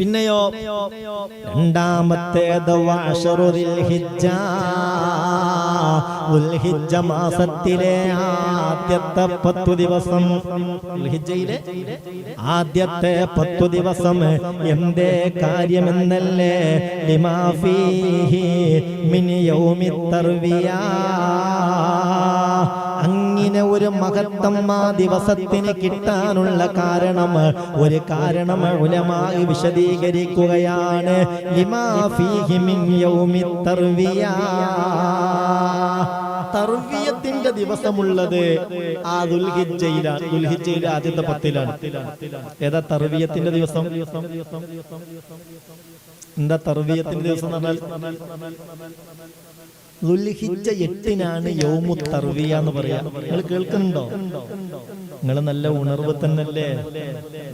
പിന്നെയോ രണ്ടാമത്തേത് ദിൽഹിജ്ജ. ദുൽഹിജ്ജ മാസത്തിലെ ആദ്യത്തെ പത്തു ദിവസം. ആദ്യത്തെ പത്തു ദിവസം എന്തേ കാര്യമെന്നല്ലേ? ലിമാ ഫീഹി തർവിയാ യൗമി തർവിയ അങ്ങനെ ഒരു മഹത്തമ്മ ആ ദിവസത്തിന് കിട്ടാനുള്ള കാരണം ഒരു കാരണം ഉലമായി വിശദീകരിക്കുകയാണ്. തർവിയത്തിന്റെ ദിവസമുള്ളത് ആ ദുൽഹിജയിലാണ് ദുൽഹിജയിലെ ആദ്യത്തെ പത്തിലാണ്. ഏതാ തർവിയത്തിന്റെ ദിവസം? എന്താ തർവിയത്തിന്റെ ദിവസം എന്ന് പറഞ്ഞാൽ? ദുൽഹിജ്ജ എട്ടിനാണ് യൗമു തർവിയ എന്ന് പറയാ. നിങ്ങൾ കേൾക്കുന്നുണ്ടോ? നിങ്ങൾ നല്ല ഉണർവ് തന്നെയല്ലേ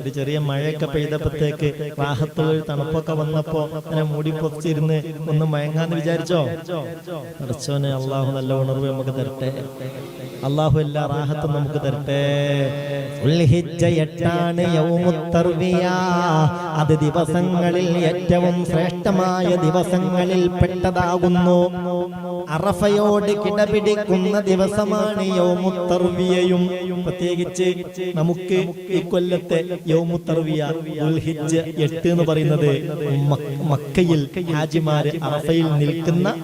ഒരു ചെറിയ മഴയൊക്കെ പെയ്തപ്പോഴത്തേക്ക് റാഹത്തുകൾ തണുപ്പൊക്കെ വന്നപ്പോ അങ്ങനെ മൂടി പൊതിച്ചിരുന്ന് ഒന്ന് മയങ്ങാന്ന് വിചാരിച്ചോ? അടച്ചോനെ അള്ളാഹു നല്ല ഉണർവ് നമുക്ക് തരട്ടെ. അള്ളാഹു എല്ലാ റാഹത്തും നമുക്ക് തരട്ടെ. എട്ടാണ് അത് ദിവസങ്ങളിൽ ഏറ്റവും ശ്രേഷ്ഠമായ ദിവസങ്ങളിൽ പെട്ടതാകുന്നു. അറഫയോട് കിടപിടിക്കുന്ന ദിവസമാണ് യൗമുത്തർവിയയും. പ്രത്യേകിച്ച് നമുക്ക് ഈ കൊല്ലത്തെ യൗമുത്തർവിയ ഉൽഹിജ് എട്ട് എന്ന് പറയുന്നത് മക്കയിൽ ഹാജിമാര് അറഫയിൽ നിൽക്കുന്ന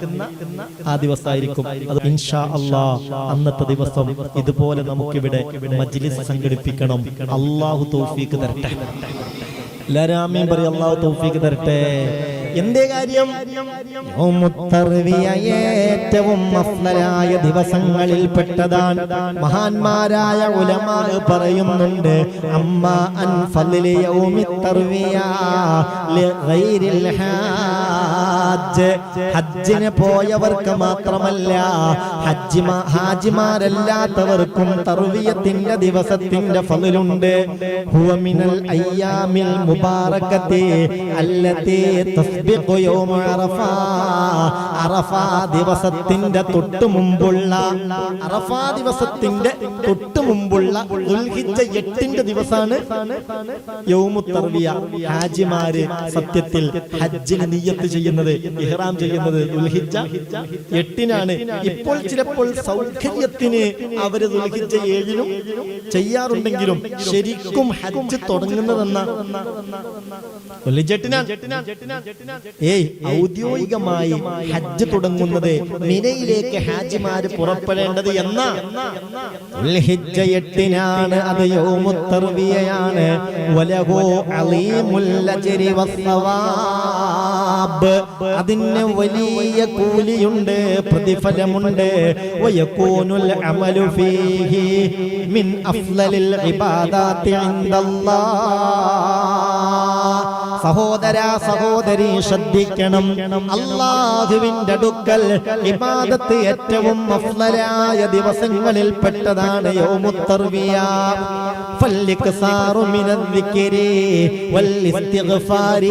ആ ദിവസമായിരിക്കും. അത് ഇൻഷാ അള്ളാ അന്നത്തെ ദിവസം ഇതുപോലെ നമുക്കിവിടെ മജ്ലിസ് സംഘടിപ്പിക്കണം. അള്ളാഹു തോഫീക്ക് തരട്ടെ. എല്ലാവരും ആമീൻ പറയും അള്ളാഹു തോഫീക്ക് തരട്ടെ. എന്തേ കാര്യം? ഏറ്റവും മഫ്ലരായ ദിവസങ്ങളിൽ പെട്ടതാണ്. മഹാന്മാരായ ഉലമാ പറയുന്നുണ്ട് അമ്മ അൻ ഫളിലി യൗമിത്തർവിയ ലിഗൈരിൽ ഹാജ് ഹജ്ജിന് പോയവർക്ക് മാത്രമല്ല ഹജ്ജിമാ ഹാജിമാരല്ലാത്തവർക്കും തർവിയത്തിന്റെ ദിവസത്തിന്റെ ഫലുണ്ട് ഹുവ മിനൽ അയ്യാമിൽ മുബാറകത്തി അല്ലത്തി തസ്ബിഖു യൗമ അറഫ. അറഫ ദിവസത്തിന്റെ തൊട്ടു മുമ്പുള്ള അറഫ ദിവസത്തിന്റെ തൊട്ടു മുമ്പുള്ള ദുൽഹിജ്ജ എട്ടിന്റെ ദിവസമാണ് യൗമു തർവിയ ഹാജിമാര് സത്യത്തിൽ ഹജ്ജിന് നിയ്യത്ത് ചെയ്യുന്നത്. ഇഹ്റാം ചെയ്യുന്നത് ദുൽഹിജ്ജ എട്ടിനാണ്. ഇപ്പോൾ ചിലപ്പോൾ സൗകര്യത്തിന് അവർ ദുൽഹിജ്ജ ഏഴിനും ചെയ്യാറുണ്ടെങ്കിലും ശരിക്കും ഹജ്ജ് തുടങ്ങുന്നതെന്ന. ഏയ് ഔദ്യോഗികമായി ഹജ്ജ് തുടങ്ങുന്നത് മിനയിലേക്ക് ഹാജിമാര് പുറപ്പെടേണ്ടത് എന്ന എട്ടിനാണ്. അത് യോമുത്തർവിയാണ് വലഹു അലീമുല്ല ചെരി വസ്സവാബ്. അതിന് വലിയ കൂലിയുണ്ട് പ്രതിഫലമുണ്ട്. വയകൂനുൽ അമലു ഫീഹി മിൻ അഫ്ളലിൽ ഇബാദാത്തി ഇൻദല്ലാഹ്. സഹോദര സഹോദരി ശ്രദ്ധിക്കണം അള്ളാഹുവിന്റെ അടുക്കൽ ഇബാദത്ത് ഏറ്റവും അഫ്ളലായ ദിവസങ്ങളിൽ പെട്ടതാണ് യൗമുത്തർവിയ فالإكثار من الذكر والاستغفار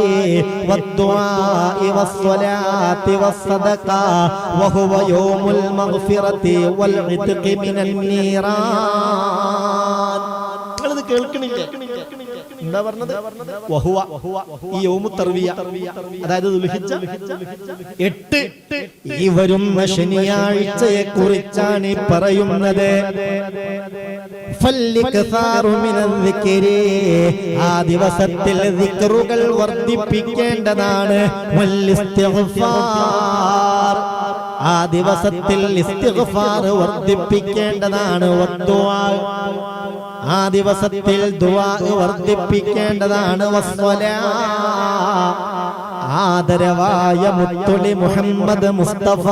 والدعاء والصلاة والصدقة وهو يوم المغفرة والعتق من النيران നിങ്ങളിത് കേൾക്കണില്ലേ എന്താ പറഞ്ഞത്? ഈ യൗമു തർവിയ. അതായത് എട്ട്. ഈ വരുന്ന ശനിയാഴ്ചയെ കുറിച്ചാണ് പറയുന്നത്. ആ ദിവസത്തിൽ ദിക്റുകൾ വർദ്ധിപ്പിക്കേണ്ടതാണ്. ആ ദിവസത്തിൽ വർദ്ധിപ്പിക്കേണ്ടതാണ്. ആ ദിവസത്തിൽ ദുആ വർദ്ധിപ്പിക്കേണ്ടതാണ്. ആദരവായ മുത്തുളി മുഹമ്മദ് മുസ്തഫ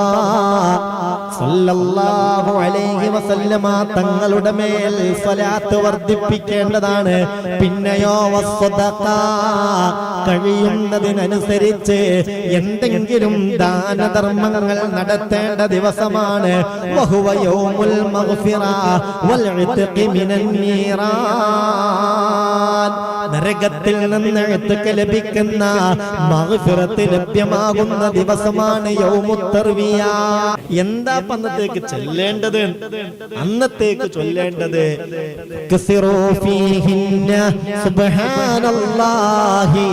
സല്ലല്ലാഹു അലൈഹി വസല്ലമ തങ്ങളുടെ മേൽ സ്വലാത്ത് വർദ്ധിപ്പിക്കേണ്ടതാണ്. പിന്നെയോ കഴിയുന്നതിനനുസരിച്ച് എന്തെങ്കിലും ദാനധർമ്മങ്ങൾ നടത്തേണ്ട ദിവസമാണ്. വഹുവ യൗമുൽ മഗ്ഫിറ വൽ ഇത്ഖി മിനൻ നീറാൻ. നരകത്തിൽ നിന്ന് എഴുത്തൊക്കെ ലഭിക്കുന്ന മഹഫിറത്ത് ലഭ്യമാകുന്ന ദിവസമാണ് യൗമുത്തർവിയ. എന്താ അന്നത്തേക്ക് ചൊല്ലേണ്ടത്? അന്നത്തേക്ക് ചൊല്ലേണ്ടത്? സുബ്ഹാനല്ലാഹി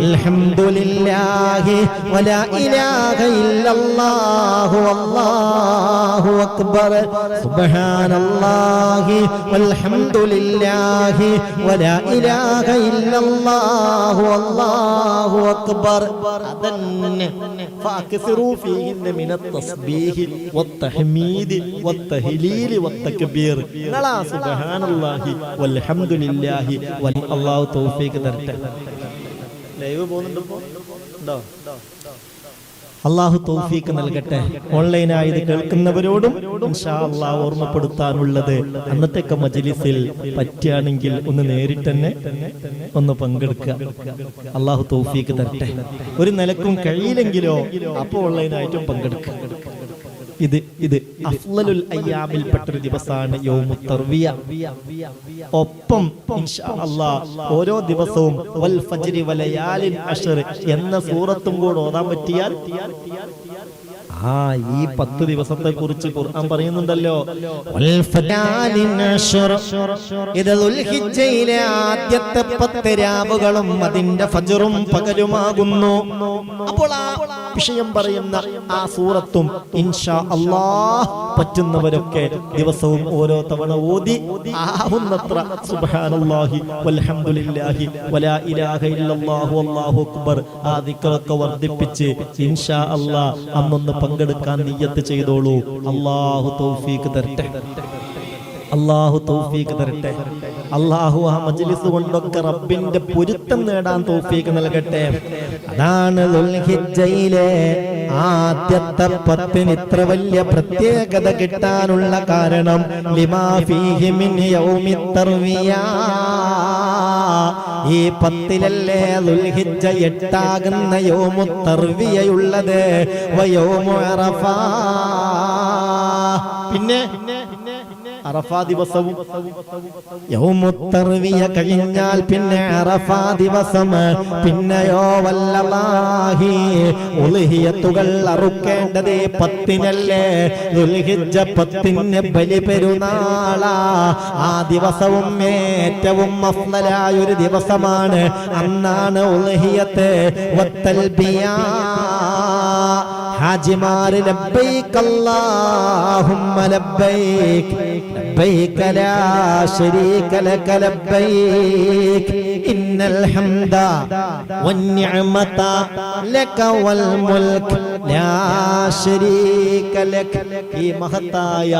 അൽഹംദുലില്ലാഹി വലാ ഇലാഹ ഇല്ലല്ലാഹു അല്ലാഹു അക്ബർ. സുബ്ഹാനല്ലാഹി വലാ ഇലാഹ ഇല്ലല്ലാഹു അല്ലാഹു അക്ബർ. അതന്നെ. ഫാക്സിറൂ ഫീഹിന്ന മിന തസ്ബീഹി വത്തഹ്മീദി വത്തഹ്ലീലി വത്തക്ബീർ നിങ്ങളാ സുബ്ഹാനല്ലാഹി വൽഹംദുലില്ലാഹി വൽ അല്ലാഹു തൗഫീഖ് തരട്ടെ. ലൈവ് പോകുന്നുണ്ടോ? ഉണ്ടോ? അള്ളാഹു തോഫീക്ക് നൽകട്ടെ. ഓൺലൈനായി ഇത് കേൾക്കുന്നവരോടും അള്ളാഹ് ഓർമ്മപ്പെടുത്താനുള്ളത്. അന്നത്തെ മജലിസിൽ പറ്റുകയാണെങ്കിൽ ഒന്ന് നേരിട്ട് തന്നെ ഒന്ന് പങ്കെടുക്കുക. അള്ളാഹു തോഫീക്ക് തരട്ടെ. ഒരു നിലക്കും കഴിയില്ലെങ്കിലോ അപ്പോൾ ഓൺലൈനായിട്ടും പങ്കെടുക്കുക. ഇത് ഇത് അഫ്ലലുൽ അയ്യാമിൽപ്പെട്ടൊരു ദിവസമാണ് യൗമു തർവിയ. ഒപ്പം അല്ലാഹ് ഓരോ ദിവസവും വൽ ഫജ്രി വലയാലിൻ അഷർ എന്ന സൂറത്തും കൂടെ ഓതാൻ പറ്റിയാൽ ആ ഈ പത്ത് ദിവസത്തെ കുറിച്ച് ഖുർആൻ പറയുന്നുണ്ടല്ലോ. ഇത് ദുൽഹിജ്ജയിലെ ആദ്യത്തെ പത്ത് രാവുകളും അതിന്റെ ഫജറും പകലുമാകുന്നു. അപ്പോൾ ആ വിഷയം പറയുന്ന ആ സൂറത്തും ഇൻഷാ അല്ലാഹ് പറ്റുന്നവരൊക്കെ ദിവസവും ഓരോ തവണ ഓതി ആവുന്നത്ര. സുബ്ഹാനല്ലാഹി വൽഹംദുലില്ലാഹി വലാ ഇലാഹ ഇല്ലല്ലാഹു അല്ലാഹു അക്ബർ. ആ ദിക്റൊക്കെ വർദ്ധിപ്പിച്ച് ഇൻഷാ അല്ലാഹ് അന്നൊന്ന് പങ്കെടുക്കാൻ നീയത്ത് ചെയ്തോളൂ. അള്ളാഹു തൗഫീഖ് തരട്ടെ. അള്ളാഹു തൗഫീഖ് തരട്ടെ. അള്ളാഹു ആ മജ്ലിസ് കൊണ്ടൊക്കെ റബ്ബിന്റെ പൊരുത്തം നേടാൻ തൗഫീഖ് നൽകട്ടെ. അതാണ് ദുൽഹിജ്ജയിലെ ആദ്യത്തെ പത്തിന് ഇത്ര വലിയ പ്രത്യേകത കിട്ടാനുള്ള കാരണം. ലിമാ ഫീഹി മിൻ യൗമി തർവിയ. ഈ പത്തിലല്ലേ ദുൽഹിജ്ജ എട്ടാകുന്ന യോമു തർവിയയുള്ളത്. വയോമു പിന്നെ അറഫാ ദിവസവും യൗമുത്തർവിയ കഴിഞ്ഞാൽ പിന്നെ അറഫാ ദിവസം. പിന്നെയോ വല്ലലാഹി ഉൽഹിയത്തുകൾ അറുക്കേണ്ടത് പത്തിനല്ലേ? ദുൽഹിജ്ജ പത്തിന് ബലി പെരുന്നാളാ. ആ ദിവസവും ഏറ്റവും അഫ്ളലായ ഒരു ദിവസമാണ്. അന്നാണ് ഉൽഹിയത്ത് വത്തൽബിയാ. അല്ലാഹുമ്മ ഇന്നൽ ഹംദ വന്നിഅമത ലക വൽ മുൽക് ഈ മഹത്തായ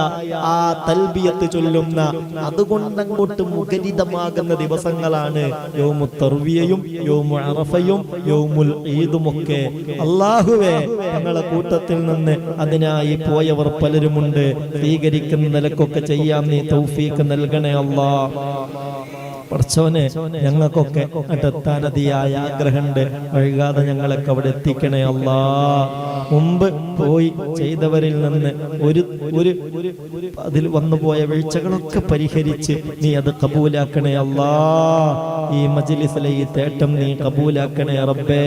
ആ തൽബിയത്ത് ചൊല്ലുന്ന അതുകൊണ്ട് അങ്ങോട്ട് മുഖരിതമാകുന്ന ദിവസങ്ങളാണ് യോമു തർവിയയും യോമു അറഫയും യോമുൽ ഈദുമൊക്കെ. അള്ളാഹുവേ ഞങ്ങളെ കൂട്ടത്തിൽ നിന്ന് അതിനായി പോയവർ പലരുമുണ്ട്. സ്വീകരിക്കുന്ന നിലക്കൊക്കെ ചെയ്യാൻ നീ തൗഫീക്ക് നൽകണേ അല്ലാ. പഠിച്ചോനെ ഞങ്ങൾക്കൊക്കെ അടുത്താൻ അതിയായ ആഗ്രഹമുണ്ട്. വൈകാതെ ഞങ്ങളൊക്കെ അവിടെ എത്തിക്കണേ അല്ലാ. മുമ്പ് പോയി ചെയ്തവരിൽ നിന്ന് ഒരു ഒരു അതിൽ വന്നു പോയ വീഴ്ചകളൊക്കെ പരിഹരിച്ച് നീ അത് കബൂലാക്കണേ അല്ലാ. ഈ മജ്ലിസിലെ ഈ തേട്ടം നീ കബൂലാക്കണേ റബ്ബേ.